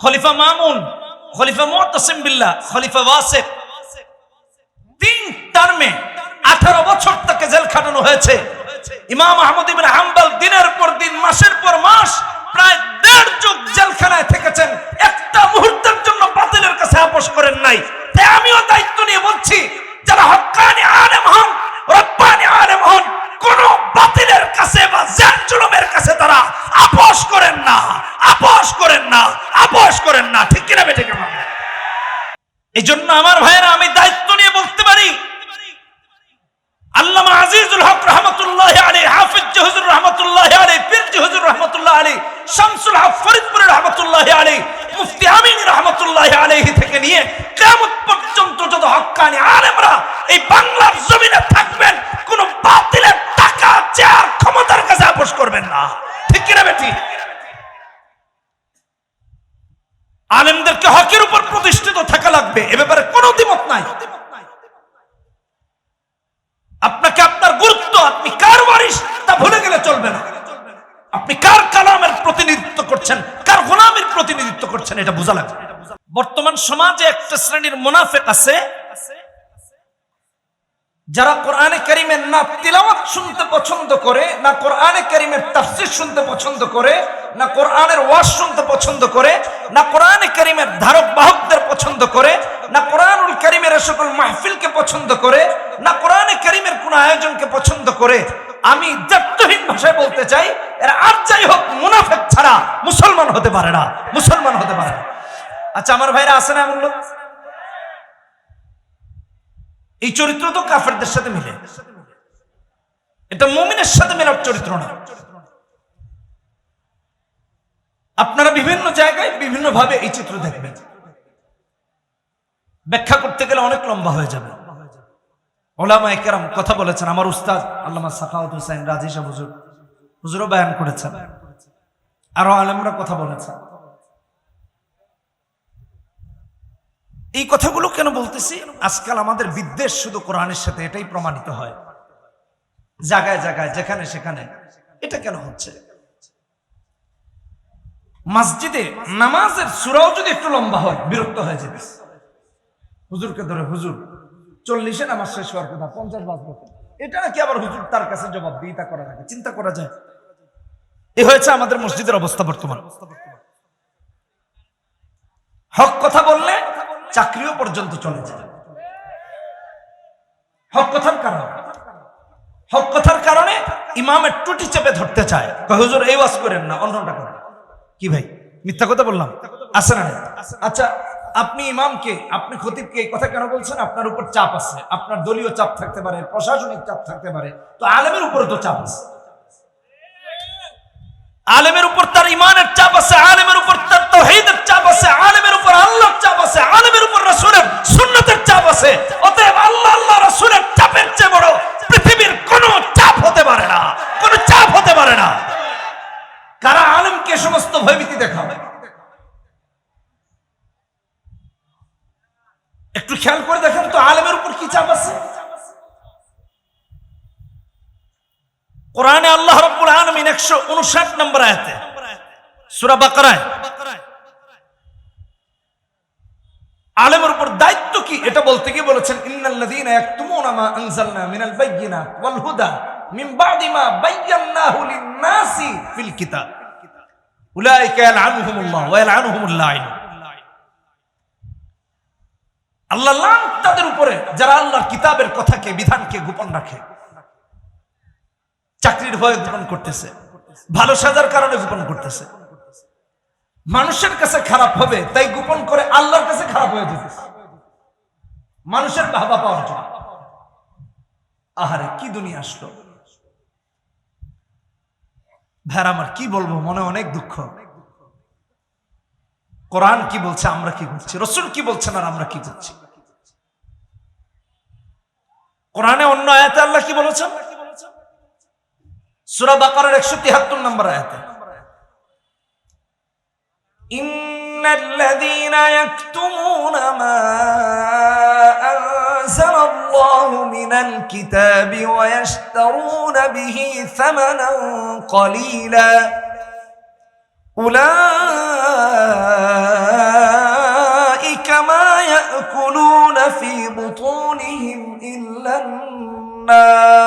খলিফা মামুন, খলিফা মুতাসিম বিল্লাহ, খলিফা ওয়াসিক তিন টার্মে আঠারো বছর তাকে জেল খাটানো হয়েছে। ইমাম আহমদ ইবিন হাম্বল দিনের পর দিন, মাসের পর মাস প্রায় দেড় যুগ জেলখানায় থেকেছেন। একটা মুহূর্তের জন্য বাতিলের কাছে আপোষ করেন নাই। তাই আমিও দায়িত্ব নিয়ে বলছি, যারা হক্কানি আলেম হন, রব্বানি আলেম হন কোন বাতিলের কাছে বা জেল কাছে তারা আপোষ করেন না, আপোষ করেন না, আপোষ করেন না। ঠিক কিনা কেমন এই জন্য আমার ভাইয়েরা, আমি দায়িত্ব নিয়ে বলতে পারি, আল্লামা আজিজুল হক রহমতুল্লাহ আলী হাফিজ জহুজুর রহমতুল্লাহ আলী পীর জহুজুর রহমতুল্লাহ আলী শামসুল হক ফরিদপুরের রহমতুল্লাহ আলী মুফতি আমিন রহমতুল্লাহ আলাইহি থেকে নিয়ে কিয়ামত পর্যন্ত যত হক্কানি আলেমরা এই বাংলার জমিনে থাকবেন, কোন বাতিলের চেয়ার ক্ষমতার কাছে আপোষ করবেন না। ঠিক কিনা বেটি? আলেমদেরকে হকের উপর প্রতিষ্ঠিত থাকা লাগবে, এ ব্যাপারে কোনো দ্বিমত নাই। আপনাকে আপনার গুরুত্ব, আপনি কার বারিশ তা ভুলে গেলে চলবে না। আপনি কার কালামের প্রতিনিধিত্ব করছেন, কার গোলামের প্রতিনিধিত্ব করছেন, এটা বোঝা লাগবে। বর্তমান সমাজে একটা শ্রেণির মুনাফেক আছে যারা কোরআনে কারিমের না তিলাওয়াত শুনতে পছন্দ করে, না কোরআনে কারিমের তাফসির শুনতে পছন্দ করে, না কোরআনের ওয়াজ শুনতে পছন্দ করে, না কোরআনে কারিমের ধারক বাহকদের পছন্দ করে, না কোরআনুল কারিমের সকল মাহফিলকে পছন্দ করে, না কোরআনে কারিমের কোন আয়োজনকে পছন্দ করে, আমি দায়িত্বহীন ভাষায় বলতে চাই, এরা আর যাই হোক মুনাফেক ছাড়া মুসলমান হতে পারে না, মুসলমান হতে পারে না। আচ্ছা আমার ভাইরা আছে না এমন লোক? এই চরিত্র তো কাফেরদের সাথে মিলে। এটা মুমিনের সাথে মেলার চরিত্র না। আপনারা বিভিন্ন জায়গায় বিভিন্ন ভাবে এই চিত্র দেখবেন। ব্যাখ্যা করতে গেলে অনেক লম্বা হয়ে যাবে। ওলামা একরাম কথা বলেছেন আমার উস্তাদ আল্লামা সাখাওয়াত হুসাইন রাজি সাহ হুজুর। হুজুরও বয়ান করেছেন। আরও আলেমরা কথা বলেছেন। এই কথাগুলো কেন বলতেছি? আজকাল আমাদের বিদ্বেষ শুধু কোরআনের সাথে এটাই প্রমাণিত হয়। জায়গায় জায়গায়, যেখানে সেখানে। এটা কেন হচ্ছে? মসজিদে নামাজের সুরাও যদি একটু লম্বা হয়, বিরক্ত হয়ে যেতে হুজুরকে ধরে, হুজুর, চল্লিশে নামাজ শেষ হওয়ার কথা, পঞ্চাশ বাজবে এটা নাকি আবার হুজুর তার কাছে জবাব দিয়ে তা করা লাগে চিন্তা করা যায়। এ হয়েছে আমাদের মসজিদের অবস্থা বর্তমান। হক কথা বললে চাকরিও পর্যন্ত চলে যায়। হক কথার কারণে। হক কথার কারণে ইমামের টুটি চেপে ধরতে চায়। হুজুর, এই ওয়াজ করেন না, অন্যটা করেন। কি ভাই, মিথ্যা কথা বললাম? আছে না আচ্ছা আপনি ইমামকে, আপনি খতিবকে এই কথা কেন বলছেন? আপনার উপর চাপ আছে। আপনার দলীয় চাপ থাকতে পারে, প্রশাসনিক চাপ থাকতে পারে। তো আলেমের উপরে তো চাপ আছে। আলেমের উপর তার ইমানের চাপ আছে, আলেমের উপর তার তৌহিদের চাপ আছে, আলেমের উপর আল্লাহর চাপ আছে, আলেমের উপর রাসূলের সুন্নতের চাপ আছে। অতএব আল্লাহ আল্লাহ, রাসূলের চাপের চেয়ে বড় পৃথিবীর কোনো চাপ হতে পারে না। কোনো চাপ হতে পারে না। কারা আলেমকে সমস্ত ভয়ভীতি দেখাবে? একটু খেয়াল করে দেখেন তো, আলেমের উপর কি চাপ আছে? কোরআনে আল্লাহ রব্বুল আলমিন একশো উনষাট নম্বর আয়াতে, সুরা বাকারায় আলেমের উপর দায়িত্ব কি এটা বলতে গিয়ে বলেছেন, ইন্নাল্লাযীনা ইয়াকতুমুনা মা আনজালনা মিনাল বায়্যিনাত ওয়াল হুদা মিন বাদি মা লিন-নাসি ফিল কিতাব। উলাইকা ইয়ালআনুহুমুল্লাহ ওয়া ইয়ালআনুহুমুল আল্লাহ তাদের উপরে, যারা আল্লাহর কিতাবের কথাকে, বিধানকে গোপন রাখে, চাকরির ভয়ে গোপন করতেছে, ভালো সাজার কারণে গোপন করতেছে। মানুষের কাছে খারাপ হবে, তাই গোপন করে আল্লাহর কাছে খারাপ হয়ে যেতেছে। মানুষের বাবা পাওয়ার জন্য। আহারে, কি দুনিয়া আসলো? ভ্যার আমার কি বলব? মনে অনেক দুঃখ। কোরআন কি বলছে, আমরা কি বলছি? রসুল কি বলছেন আর আমরা কি বলছি? কোরআনে অন্য আয়াতে আল্লাহ কি বলেছেন? সুরা বাকারের একশো তিহাত্তর নম্বর আয়াতে। ইন্নাল্লাযীনা ইয়াকতুমুনা মা الله من الكتاب ويشترون به ثمنا قليلا. أولئك يأكلون في بطونهم إلا النار.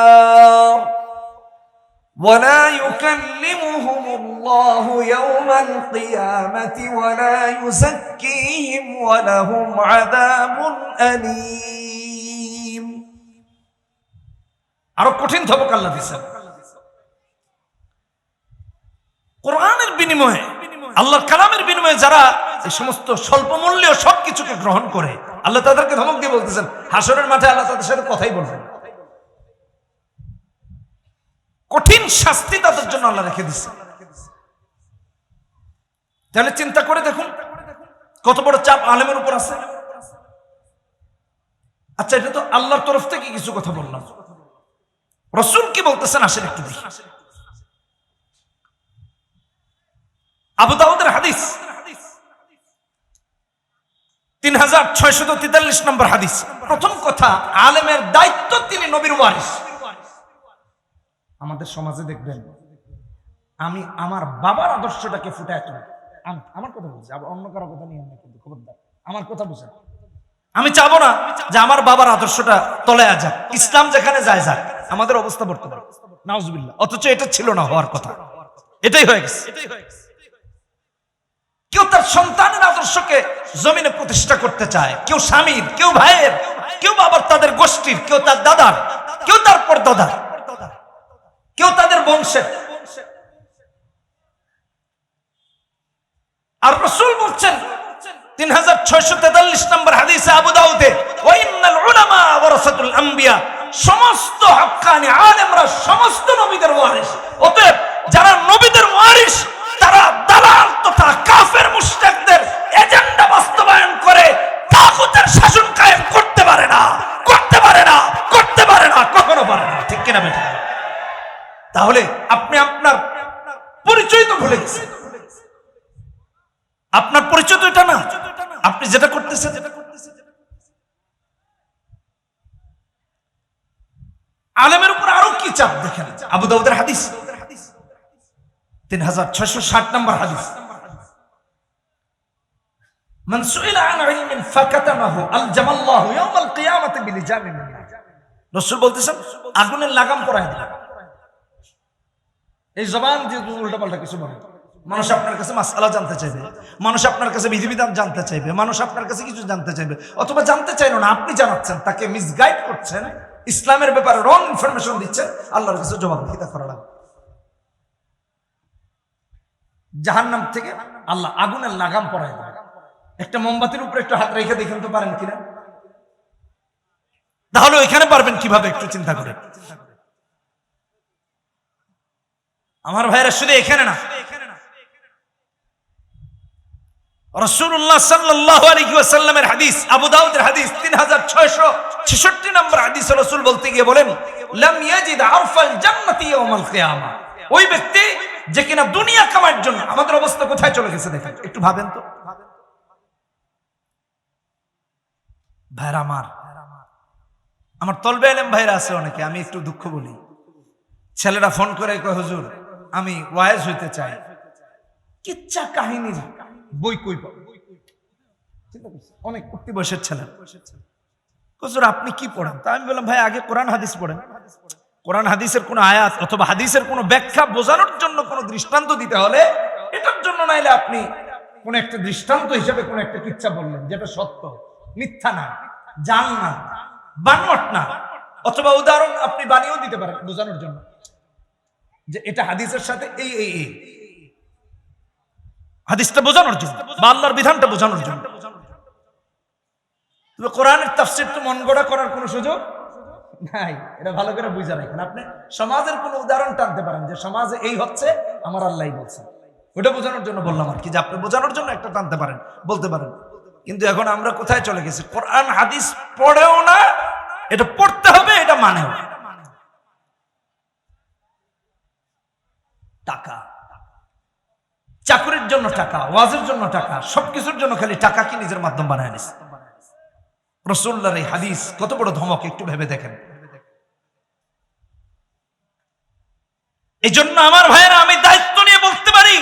ولا يكلمهم الله يوم القيامة ولا يزكيهم ولهم عذاب أليم. আরও কঠিন ধমক আল্লাহ দিছেন কোরআনের বিনিময়ে, আল্লাহর কালামের বিনিময়ে যারা এই সমস্ত স্বল্প মূল্যে সবকিছুকে গ্রহণ করে, আল্লাহ তাদেরকে ধমক দিয়ে বলতেছেন, হাসরের মাঠে আল্লাহ তাদের সাথে কথাই বলবেন কঠিন শাস্তি তাদের জন্য আল্লাহ রেখে দিচ্ছে তাহলে চিন্তা করে দেখুন, কত বড় চাপ আলেমের উপর আছে। আচ্ছা এটা তো আল্লাহর তরফ থেকে কিছু কথা বললাম। রসুল কি বলতেছেন, আসেন একটু দেখি। আবু দাউদের হাদিস। তিন হাজার ছয়শত তেতাল্লিশ নম্বর হাদিস। প্রথম কথা, আলেমের দায়িত্ব তিনি নবীর ওয়ারিস। আমাদের সমাজে দেখবেন, আমি আমার বাবার আদর্শটাকে ফুটায় তুলি। আম- আমার কথা বলছি, আবার অন্য কারও কথা নিয়ে কিন্তু খবরদার। আমার কথা বুঝেন। আমি চাবো না যে আমার বাবার আদর্শটা তলে যাক। ইসলাম যেখানে যায় যাক। আমাদের অবস্থা বর্তমান। নাউজুবিল্লাহ। অথচ এটা ছিল না হওয়ার কথা। এটাই হয়ে গেছে। কেউ তার সন্তানের আদর্শকে জমিনে প্রতিষ্ঠা করতে চায়। কেউ স্বামীর কেউ ভাইয়ের কেউ আবার তাদের গোষ্ঠীর কেউ তার দাদার কেউ তার পর দাদার কেউ তাদের বংশের। আর রসুল বলছেন তিন হাজার ছয়শো তেতাল্লিশ নম্বর হাদিসে আবু দাউদে ওয়াইন্নাল উলামা ওয়ারাসাতুল আম্বিয়া, সমস্ত হক্কানি আলেমরা, সমস্ত নবীদের ওয়ারিস অতএব যারা নবীদের ওয়ারিস তারা দালাল তথা কাফের মুশতাকদের এজেন্ডা বাস্তবায়ন করে তাগুতের শাসন কায়েম করতে পারে না, করতে পারে না, করতে পারে না, কখনো পারে না। ঠিক কিনা বেটা? তাহলে আপনি আপনার পরিচয় তো ভুলে গেছেন আপনার পরিচয় তো এটা না আপনি যেটা করতেছেন আলেমের উপর আরো কি চাপ দেখেন আবু দাউদের হাদিস তিন হাজার ছয়শো ষাট নম্বর হাদিস من سئل عن علم فكتمه الجم الله يوم القيامة بلجام من نار রসুল বলতেছেন আগুনের লাগাম পরাই দিলাম এই জবান দিয়ে উল্টা পাল্টা কিছু বলে মানুষ আপনার কাছে মাসালা জানতে চাইবে মানুষ আপনার কাছে বিধিবিধান জানতে চাইবে মানুষ আপনার কাছে কিছু জানতে চাইবে অথবা জানতে চাইল না আপনি জানাচ্ছেন তাকে মিসগাইড করছেন ইসলামের ব্যাপারে রং ইনফরমেশন দিচ্ছেন, আল্লাহর কাছে জবাবদিহিতা করা লাগবে জাহান্নাম থেকে আল্লাহ আগুনের লাগাম পরাই দেবে একটা মোমবাতির উপরে একটু হাত রেখে দেখেন তো পারেন কিনা। তাহলে ওইখানে পারবেন কীভাবে একটু চিন্তা করে? আমার ভাইরা শুধু এখানে না রসুল্লাহ সাল্লাল্লাহু আলাইহি ওয়াসাল্লামের হাদিস, আবু দাউদের হাদিস 3666 নম্বর হাদিস রাসূল বলতে গিয়ে বলেন ওই ব্যক্তি যে কিনা দুনিয়া কামার জন্য, আমাদের অবস্থা কোথায় চলে গেছে দেখেন, একটু ভাবেন তো। ভাইরা আমার আমার তলবে এলেম ভাইরা আছে অনেকে, আমি একটু দুঃখ বলি। ছেলেরা ফোন করে কয়, হুজুর, আমি ওয়াইজ হইতে চাই। কিচ্ছা কাহিনীর বই কই অনেক উঠতি বয়সের ছেলে। হুজুর আপনি কি পড়েন? তা আমি বললাম, ভাই, আগে কোরআন হাদিস পড়েন। কোরআন হাদিসের কোন আয়াত অথবা হাদিসের কোন ব্যাখ্যা বোঝানোর জন্য কোন দৃষ্টান্ত দিতে হলে এটার জন্য নাইলে আপনি কোন একটা দৃষ্টান্ত হিসেবে কোন একটা কিচ্ছা বললেন, যেটা সত্য। মিথ্যা না, জান না, বানোয়াট না, অথবা উদাহরণ আপনি বানিয়েও দিতে পারেন বোঝানোর জন্য। যে এটা হাদিসের সাথে এই এই। হাদিসটা বোঝানোর জন্য, বা আল্লাহর বিধানটা বোঝানোর জন্য। কোরআনের তাফসির তো মন গড়া করার কোনো সুযোগ নাই। এটা ভালো করে বুঝা রাখেন আপনি। সমাজের কোনো উদাহরণ টানতে পারেন যে সমাজে এই হচ্ছে, আমার আল্লাহ বলছে। ওটা বোঝানোর জন্য বললাম আর কি, যে আপনি বোঝানোর জন্য একটা টানতে পারেন, বলতে পারেন। কিন্তু এখন আমরা কোথায় চলে গেছি? কোরআন, হাদিস পড়েও না, এটা পড়তে হবে, এটা মানেও টাকা। চাকরির জন্য টাকা, ওয়াজের জন্য টাকা, সবকিছুর জন্য খালি টাকা কি নিজের মাধ্যম বানায় নিস রসুল্লার এই হাদিস কত বড় ধমক, একটু ভেবে দেখেন। এই জন্য আমার ভাইয়েরা, আমি দায়িত্ব নিয়ে বলতে পারি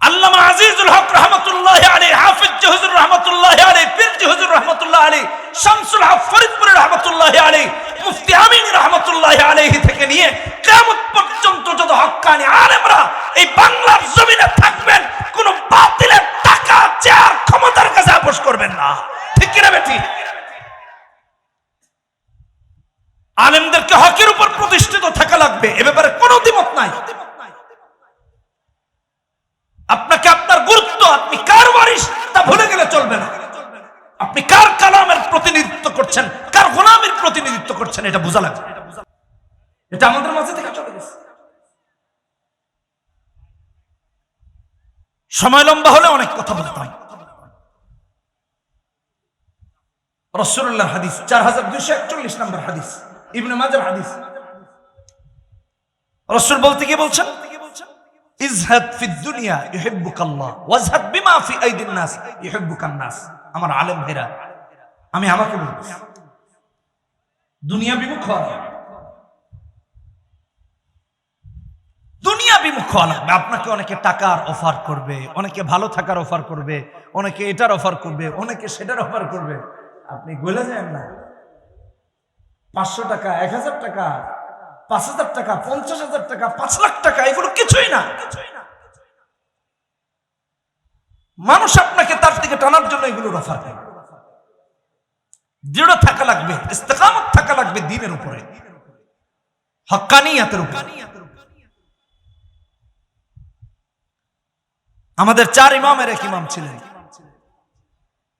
আল্লামা আজিজুল হক রহমতুল্লাহ আলী হাফিজ জহুজুর রহমতুল্লাহ আলী পীর ফরিদপুরের রহমতুল্লাহ আলী মুফতি আমিন রহমতুল্লাহ আলাইহি থেকে নিয়ে কিয়ামত পর্যন্ত যত হক্কানি আলেমরা এই বাংলার জমিনে থাকবেন কোন বাতিলের টাকা চেয়ার ক্ষমতার কাছে আপোষ করবেন না ঠিক কিনা বেটি আলেমদেরকে হকের উপর প্রতিষ্ঠিত থাকা লাগবে এ ব্যাপারে কোনো দ্বিমত নাই আপনাকে আপনার গুরুত্ব আপনি কার বারিশ তা ভুলে গেলে চলবে না আপনি কার কালামের প্রতিনিধিত্ব করছেন? কার গোলামের প্রতিনিধিত্ব করছেন? এটা বোঝা লাগবে। এটা আমাদের মাঝে থেকে চলে গেছে। সময় লম্বা হলে অনেক কথা বলতাম। রসুল্লাহ হাদিস, চার হাজার দুইশো একচল্লিশ নম্বর হাদিস, ইবনে মাজার হাদিস। রসুল বলতে কি বলছেন, ইজহাদ ফি দুনিয়া ইউহিব্বুকাল্লাহ, ওয়াজহাদ বিমা ফি আইদিন নাস ইউহিব্বুকান নাস। আমার আলেম ভাইরা আমি আমাকে বলছি দুনিয়া বিমুখ দুনিয়া বিমুখ লাগবে। আপনাকে অনেকে টাকার অফার করবে, অনেকে ভালো থাকার অফার করবে, অনেকে এটার অফার করবে, অনেকে সেটার অফার করবে। আপনি গলে যান না। পাঁচশো টাকা, এক হাজার টাকা, পাঁচ হাজার টাকা, পঞ্চাশ হাজার টাকা, পাঁচ লাখ টাকা, এগুলো কিছুই না কিছুই না। মানুষ আপনাকে তার দিকে টানার জন্য এগুলোর অফার করে। দৃঢ় থাকা লাগবে, ইস্তেকামত থাকা লাগবে দিনের উপরে। হক্কানিয়াতের উপরে। আমাদের চার ইমামের এক ইমাম ছিলেন।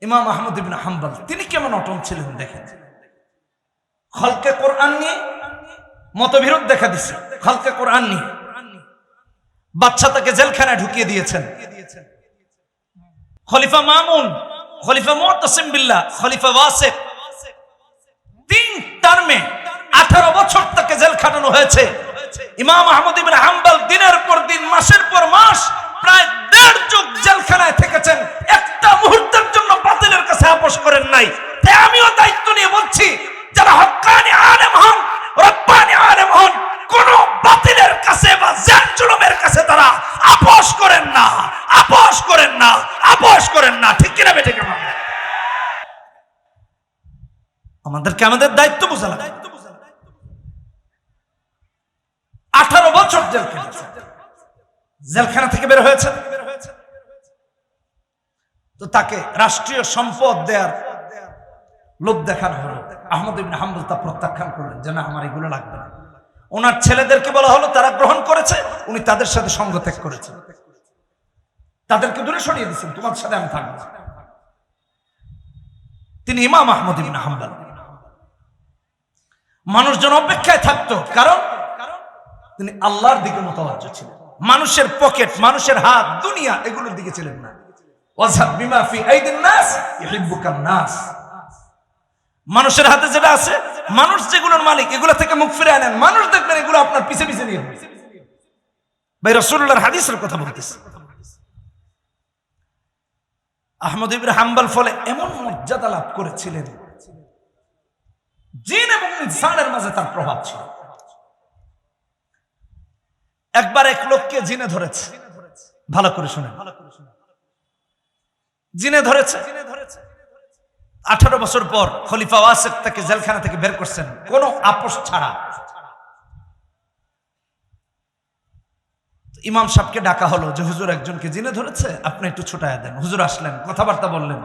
ইমাম আহমদ ইবিন হাম্বল। তিনি কেমন অটল ছিলেন দেখেন। খলকে কোরআন নিয়ে মতবিরোধ দেখা দিচ্ছে খলকে কোরআন নিয়ে। বাচ্চা তাকে জেলখানায় ঢুকিয়ে দিয়েছেন। খলিফা মামুন, খলিফা মুতাসিম বিল্লাহ, খলিফা ওয়াসিক তিন টার্মে আঠারো বছর তাকে জেল খাটানো হয়েছে। ইমাম আহমদ ইবিন হাম্বল দিনের পর দিন, মাসের পর মাস প্রায় দেড় যুগ জেলখানায় থেকেছেন। একটা মুহূর্তের জন্য বাতিলের কাছে আপোষ করেন নাই। তাই আমিও দায়িত্ব নিয়ে বলছি, যারা হক্কানি আলেম হন, রব্বানি আলেম হন, কোন বাতিলের কাছে বা জেল জুলুমের কাছে তারা আপোষ করেন না, আপোষ করেন না। আপোষ করেন না, ঠিক কিনা বেটে কেমন আমাদেরকে আমাদের দায়িত্ব বোঝা লাগে আঠারো বছর জেল জেলখানা থেকে বের হয়েছে। তো তাকে রাষ্ট্রীয় সম্পদ দেয়ার লোভ দেখানো হলো। আহমদ ইবিন হাম্বল তা প্রত্যাখ্যান করলেন যে, না, আমার এগুলো লাগবে না। ওনার ছেলেদেরকে বলা হলো, তারা গ্রহণ করেছে, উনি তাদের সাথে সঙ্গ ত্যাগ করেছেন তাদেরকে দূরে সরিয়ে দিচ্ছেন তোমার সাথে আমি থাকব। তিনি ইমাম আহমদ ইবিন হাম্বল। মানুষজন অপেক্ষায় থাকতো, কারণ তিনি আল্লাহর দিকে মোতাবজ্জ ছিলেন। মানুষের পকেট, মানুষের হাত, দুনিয়া, এগুলোর দিকে ছিলেন না। মানুষের হাতে যেটা আছে, মানুষ যেগুলোর মালিক, এগুলো থেকে মুখ ফিরে আনেন। মানুষ দেখবেন এগুলো আপনার পিছে পিছে নিয়ে ভাই রসুল্লাহর হাদিসের কথা বলতেছে। আহমদ ইবিন হাম্বল ফলে এমন মর্যাদা লাভ করেছিলেন। জিন এবং ইনসানের মাঝে তার প্রভাব ছিল। একবার এক লোককে জিনে ধরেছে। ভালো করে শুনে জিনে ধরেছে। আঠারো বছর পর খলিফা ওয়াসেক তাকে জেলখানা থেকে বের করছেন। কোন আপোষ ছাড়া। ইমাম সাহেবকে ডাকা হলো যে, হুজুর একজনকে জিনে ধরেছে? আপনি একটু ছোটায় দেন। হুজুর আসলেন, কথাবার্তা বললেন।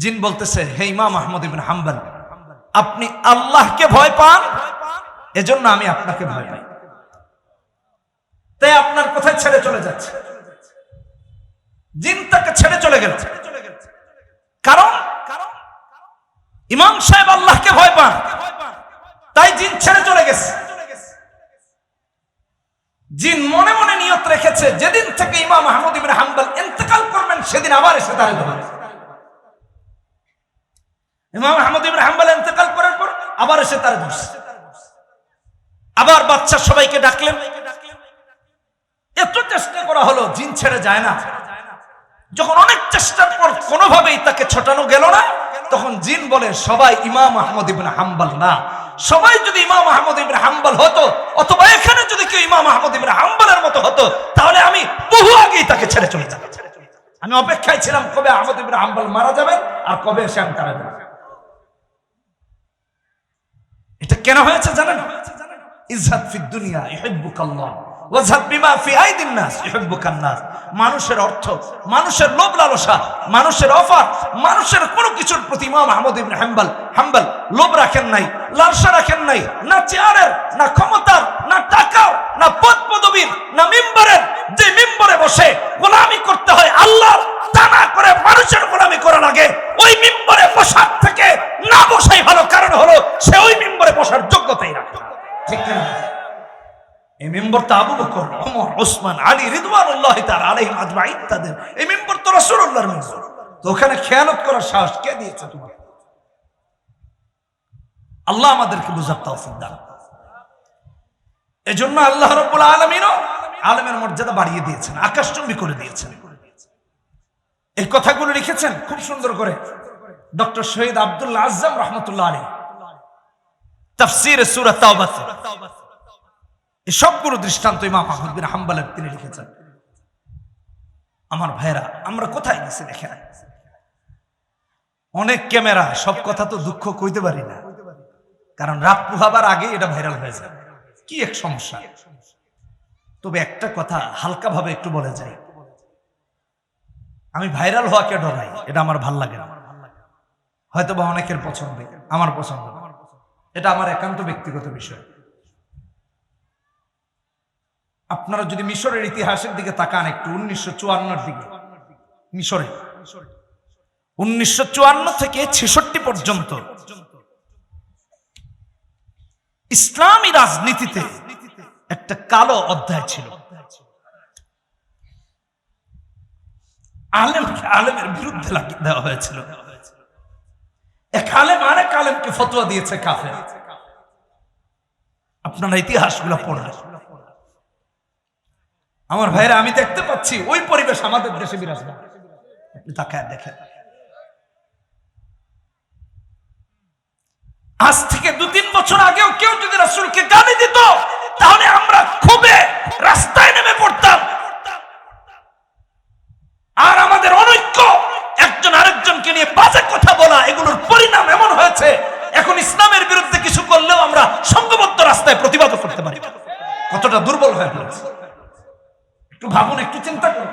জিন বলতেছে, হে ইমাম আহমদ ইবিন হাম্বল, আপনি আল্লাহকে ভয় পান? এজন্য আমি আপনাকে ভয় পাই। তাই আপনার কোথায় ছেড়ে চলে যাচ্ছে? জিন তাকে ছেড়ে চলে গেল কারণ ইমাম সাহেব আল্লাহকে ভয় পান তাই জিন ছেড়ে চলে গেছে জিন মনে মনে নিয়ত যেদিন থেকে ইমাম আহমদ ইবিন হাম্বল ইন্তেকাল করবেন, সেদিন আবার এসে ধরে ইমাম ইবিন হাম্বল করার পর আবার এসে আবার বাচ্চা সবাইকে ডাকলেন। এত চেষ্টা করা হলো, জিন ছেড়ে যায় না। যখন অনেক চেষ্টার পর কোনোভাবেই তাকে ছোটানো গেল না, তখন জিন বলে, সবাই ইমাম আহমদ ইবিন হাম্বল না। সবাই যদি ইমাম আহমদ ইবিন হাম্বল হতো, অথবা এখানে যদি কেউ ইমাম আহমদ ইবনে হাম্বলের মতো হতো, তাহলে আমি বহু আগেই তাকে ছেড়ে চলে যেতাম। আমি অপেক্ষায় ছিলাম কবে আহমদ ইবনে হাম্বল মারা যাবে আর কবে সে আমি তারা যাবে এটা কেন হয়েছে জানেন? ইজাত ফিদ্দুনিয়া দুনিয়া, ইহিব্বুকাল্লাহ। মানুষের অর্থ, মানুষের লোভ লালসা, মানুষের অফার, মানুষের কোনো কিছুর প্রতি ইমাম আহমদ ইবনে হাম্বাল, হাম্বল, লোভ রাখেন নাই, লালসা রাখেন নাই, না চেয়ারের, না ক্ষমতার, না টাকার, না পদ পদবীর, না মেম্বারের, যে মেম্বারে বসে গোলামি করতে হয় আল্লাহর তা না করে মানুষের গোলামি করা লাগে ওই মিম্বরে বসার থেকে না বসাই ভালো কারণ হলো সে ওই মিম্বরে বসার যোগ্যতাই রাখে না। ঠিক না এই মেম্বার তো আবু বকর, ওমর, ওসমান, আলী, রিদওয়ানুল্লাহ তাদের। এই মেম্বার তো মেম্বার। তো ওখানে খেয়ানত করার সাহস কে দিয়েছে তোমাকে আল্লাহ আমাদেরকে আল্লাহ আলেমের মর্যাদা বাড়িয়ে দিয়েছেন, আকাশচুম্বী করে দিয়েছেন। এই কথাগুলো লিখেছেন খুব সুন্দর করে ডক্টর শহীদ আব্দুল্লাহ আজম রহমতুল্লাহ আলী তাফসির সূরা তাওবা এই সবগুলো দৃষ্টান্ত ইমাম আহমদ বিন হাম্বালের তিনি লিখেছেন। আমার ভাইরা আমরা কোথায় গেছি দেখেন? অনেক ক্যামেরা, সব কথা তো দুঃখ কইতে পারি না। কারণ রাত পুহাবার আগে এটা ভাইরাল হয়ে যায়। কি এক সমস্যা। তবে একটা কথা হালকাভাবে একটু বলে যায় আমি ভাইরাল হওয়াকে ডরাই, এটা আমার ভালো লাগে না। হয়তো বা অনেকের পছন্দ, আমার পছন্দ এটা আমার একান্ত ব্যক্তিগত বিষয়। আপনারা যদি মিশরের ইতিহাসের দিকে তাকান একটু, উনিশশো চুয়ান্নর দিকে। মিশরে। উনিশশো চুয়ান্ন থেকে ছেষট্টি পর্যন্ত ইসলামী রাজনীতিতে একটা কালো অধ্যায় ছিল। আলেমকে আলেমের বিরুদ্ধে দেওয়া হয়েছিল। এক আলেম আরেক আলেমকে ফতোয়া দিয়েছে কাফে আপনারা ইতিহাসগুলো পড়েন আমার ভাইরা আমি দেখতে পাচ্ছি, ওই পরিবেশ আমাদের দেশে বিরাজমান। আপনি তাকায় দেখেন আজ থেকে দু তিন বছর আগেও কেউ যদি রাসূলকে গালি দিত, তাহলে আমরা খুবই রাস্তায় নেমে পড়তাম। আর আমাদের অনৈক্য একজন আরেকজনকে নিয়ে বাজে কথা বলা, এগুলোর পরিণাম এমন হয়েছে, এখন ইসলামের বিরুদ্ধে কিছু করলেও আমরা সংঘবদ্ধ রাস্তায় প্রতিবাদ করতে পারি। কতটা দুর্বল হয়ে পড়েছে। ভাবুন, একটু চিন্তা করুন।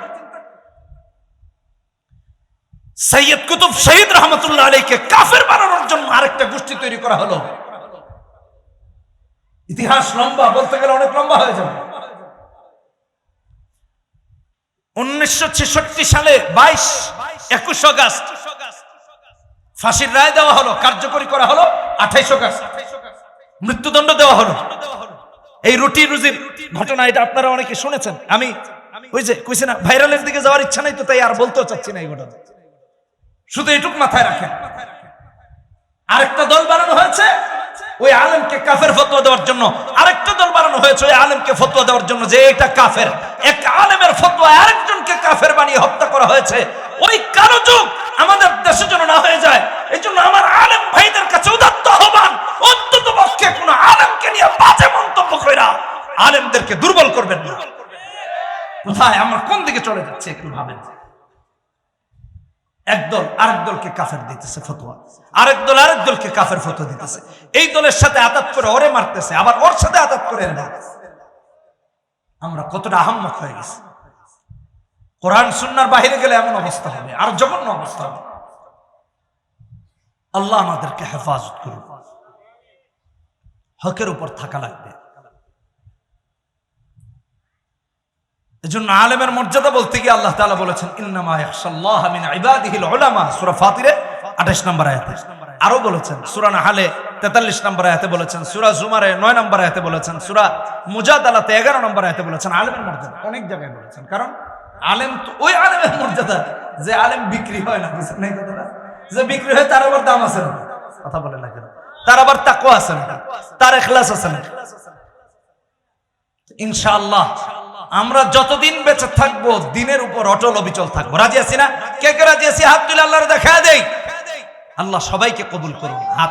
সৈয়দ কুতুব শহীদ রহমতুল্লাহ আলীকে কাফের বানানোর জন্য আরেকটা গোষ্ঠী তৈরি করা হলো। ইতিহাস লম্বা, বলতে গেলে অনেক লম্বা হয়ে যাবে। উনিশশো সালে বাইশ, একুশ অগাস্ট ফাঁসির রায় দেওয়া হলো, কার্যকরী করা হলো আঠাইশ অগাস্ট মৃত্যুদণ্ড দেওয়া হলো। এই রুটি রুজির ঘটনা, এটা আপনারা অনেকে শুনেছেন। আমি যে কইছি না, ভাইরালের দিকে যাওয়ার ইচ্ছা নাই তো, তাই আর বলতেও চাচ্ছি না এই ঘটনা। শুধু এটুক মাথায় আরেকটা দল বানানো হয়েছে, ওই আলেমকে কাফের ফতোয়া দেওয়ার জন্য। আরেকটা দল বানানো হয়েছে, ওই আলেমকে ফতোয়া দেওয়ার জন্য যে এটা কাফের। এক আলেমের ফতোয়া আরেকজনকে কাফের বানিয়ে হত্যা করা হয়েছে। ওই কালো যুগ আমাদের দেশে যেন না হয়ে যায় এই জন্য আমার আলেম ভাইদের কাছে উদাত্ত আহ্বান অন্তত পক্ষে কোন আলেমকে নিয়ে বাজে মন্তব্য কইরা আলেমদেরকে দুর্বল করবেন না। কোথায়? আমরা কোন দিকে চলে যাচ্ছে একটু ভাবেন। একদল আরেক দলকে কাফের দিতেছে ফতোয়া। আরেক দল আরেক দলকে কাফের ফতোয়া দিতেছে। এই দলের সাথে আতাত করে ওরে মারতেছে, আবার ওর সাথে আতাত করে আমরা কতটা আহম্মক হয়ে গেছি। কোরআন সুন্নার বাহিরে গেলে এমন অবস্থা হবে, আর জঘন্য অবস্থা হবে। আল্লাহ আমাদেরকে হেফাজত করুন হকের উপর থাকা লাগবে। এজন্য আলেমের মর্যাদা বলতে গিয়ে আল্লাহ তাআলা বলেছেন, ইন্নামা ইয়াখশাল্লাহ মিন ইবাদিহিল উলামা। সূরা ফাতিরে 28 নম্বর আয়াতে। আরও বলেছেন, সূরা নাহলে 43 নম্বর আয়াতে বলেছেন, সূরা জুমারে 9 নম্বর আয়াতে বলেছেন, সূরা মুজাদালাতে 11 নম্বর আয়াতে বলেছেন, আলেমের মর্যাদা অনেক জায়গায় বলেছেন। কারণ আলেম তো ওই আলেমের মর্যাদা যে আলেম বিক্রি হয় না, বুঝছেন না কথাটা? যে বিক্রি হয় তার আবার দাম আছে না। কথা বলে না কেন? তার আবার তাকওয়া আছে না। তার ইখলাস আছে না। ইনশাআল্লাহ আমরা যতদিন বেঁচে থাকব, দিনের উপর অটল অবিচল থাকব। রাজি আছি না? কে কে রাজি আছি? হাত তুলে আল্লাহর দেখা দেই। আল্লাহ সবাইকে কবুল করুন। হাত